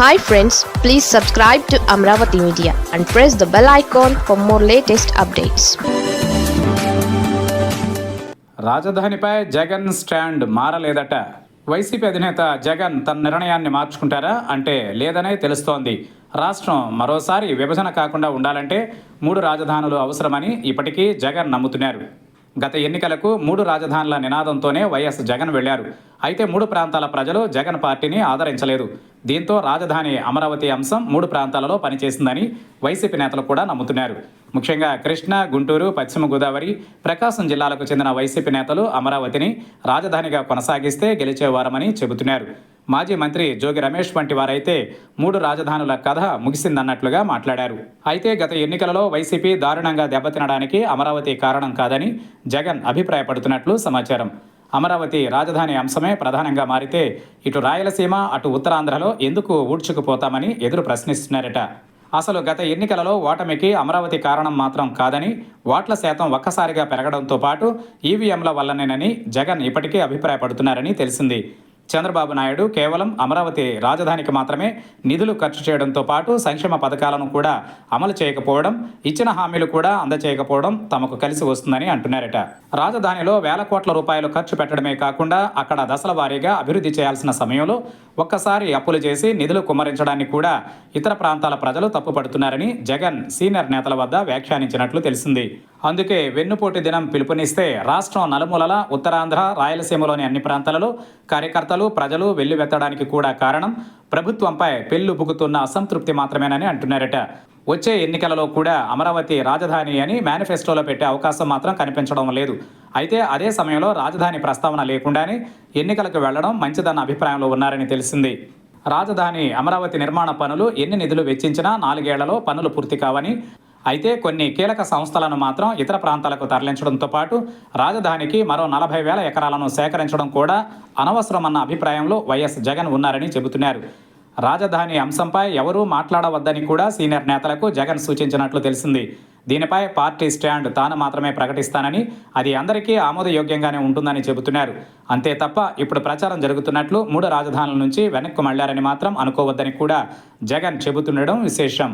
Hi friends please subscribe to Amaravati media and press the bell icon for more latest updates రాజధానిపై Jagan stand మారలేదట. YCP అధినేత జగన్ తన నిర్ణయాన్ని మార్చుకుంటారా అంటే లేదనే తెలుస్తోంది. రాష్ట్రం మరోసారి విభజన కాకుండా ఉండాలంటే మూడు రాజధానులు అవసరమని ఇప్పటికీ జగన్ నమ్ముతున్నారు. గత ఎన్నికలకు మూడు రాజధానుల నినాదంతోనే వైఎస్ జగన్ వెళ్ళారు. అయితే మూడు ప్రాంతాల ప్రజలు జగన్ పార్టీని ఆదరించలేదు. దీంతో రాజధాని అమరావతి అంశం మూడు ప్రాంతాలలో పనిచేసిందని వైసీపీ నేతలు కూడా నమ్ముతున్నారు. ముఖ్యంగా కృష్ణా గుంటూరు పశ్చిమ గోదావరి ప్రకాశం జిల్లాలకు చెందిన వైసీపీ నేతలు అమరావతిని రాజధానిగా కొనసాగిస్తే గెలిచేవారమని చెబుతున్నారు. మాజీ మంత్రి జోగి రమేష్ వంటి వారైతే మూడు రాజధానుల కథ ముగిసిందన్నట్లుగా మాట్లాడారు. అయితే గత ఎన్నికలలో వైసీపీ దారుణంగా దెబ్బతినడానికి అమరావతి కారణం కాదని జగన్ అభిప్రాయపడుతున్నట్లు సమాచారం. అమరావతి రాజధాని అంశమే ప్రధానంగా మారితే ఇటు రాయలసీమ అటు ఉత్తరాంధ్రలో ఎందుకు ఊడ్చుకుపోతామని ఎదురు ప్రశ్నిస్తున్నారట. అసలు గత ఎన్నికలలో ఓటమికి అమరావతి కారణం మాత్రం కాదని ఓట్ల శాతం ఒక్కసారిగా పెరగడంతో పాటు ఈవీఎంల వల్లనేనని జగన్ ఇప్పటికే అభిప్రాయపడుతున్నారని తెలిసింది. చంద్రబాబు నాయుడు కేవలం అమరావతి రాజధానికి మాత్రమే నిధులు ఖర్చు చేయడంతో పాటు సంక్షేమ పథకాలను కూడా అమలు చేయకపోవడం ఇచ్చిన హామీలు కూడా అందచేయకపోవడం తమకు కలిసి వస్తుందని అంటున్నారట. రాజధానిలో వేల కోట్ల రూపాయలు ఖర్చు పెట్టడమే కాకుండా అక్కడ దశల వారీగా అభివృద్ధి చేయాల్సిన సమయంలో ఒక్కసారి అప్పులు చేసి నిధులు కుమ్మరించడాన్ని కూడా ఇతర ప్రాంతాల ప్రజలు తప్పుపడుతున్నారని జగన్ సీనియర్ నేతల వద్ద వ్యాఖ్యానించినట్లు తెలిసింది. అందుకే వెన్నుపోటు దినం పిలుపునిస్తే రాష్ట్రం నలుమూలల ఉత్తరాంధ్ర రాయలసీమలోని అన్ని ప్రాంతాలలో కార్యకర్తలు ప్రజలు వెల్లువెత్తడానికి కూడా కారణం ప్రభుత్వంపై పెళ్ళుబుకుతున్న అసంతృప్తి మాత్రమేనని అంటున్నారట. వచ్చే ఎన్నికలలో కూడా అమరావతి రాజధాని అని మేనిఫెస్టోలో పెట్టే అవకాశం మాత్రం కనిపించడం లేదు. అయితే అదే సమయంలో రాజధాని ప్రస్తావన లేకుండానే ఎన్నికలకు వెళ్ళడం మంచిదన్న అభిప్రాయంలో ఉన్నారని తెలిసింది. రాజధాని అమరావతి నిర్మాణ పనులు ఎన్ని నిధులు వెచ్చించినా నాలుగేళ్ళలో పనులు పూర్తి కావని అయితే కొన్ని కీలక సంస్థలను మాత్రం ఇతర ప్రాంతాలకు తరలించడంతో పాటు రాజధానికి మరో నలభై వేల ఎకరాలను సేకరించడం కూడా అనవసరమన్న అభిప్రాయంలో వైఎస్ జగన్ ఉన్నారని చెబుతున్నారు. రాజధాని అంశంపై ఎవరూ మాట్లాడవద్దని కూడా సీనియర్ నేతలకు జగన్ సూచించినట్లు తెలిసింది. దీనిపై పార్టీ స్టాండ్ తాను మాత్రమే ప్రకటిస్తానని అది అందరికీ ఆమోదయోగ్యంగానే ఉంటుందని చెబుతున్నారు. అంతే తప్ప ఇప్పుడు ప్రచారం జరుగుతున్నట్లు మూడు రాజధానుల నుంచి వెనక్కు మళ్ళారని మాత్రం అనుకోవద్దని కూడా జగన్ చెబుతుండడం విశేషం.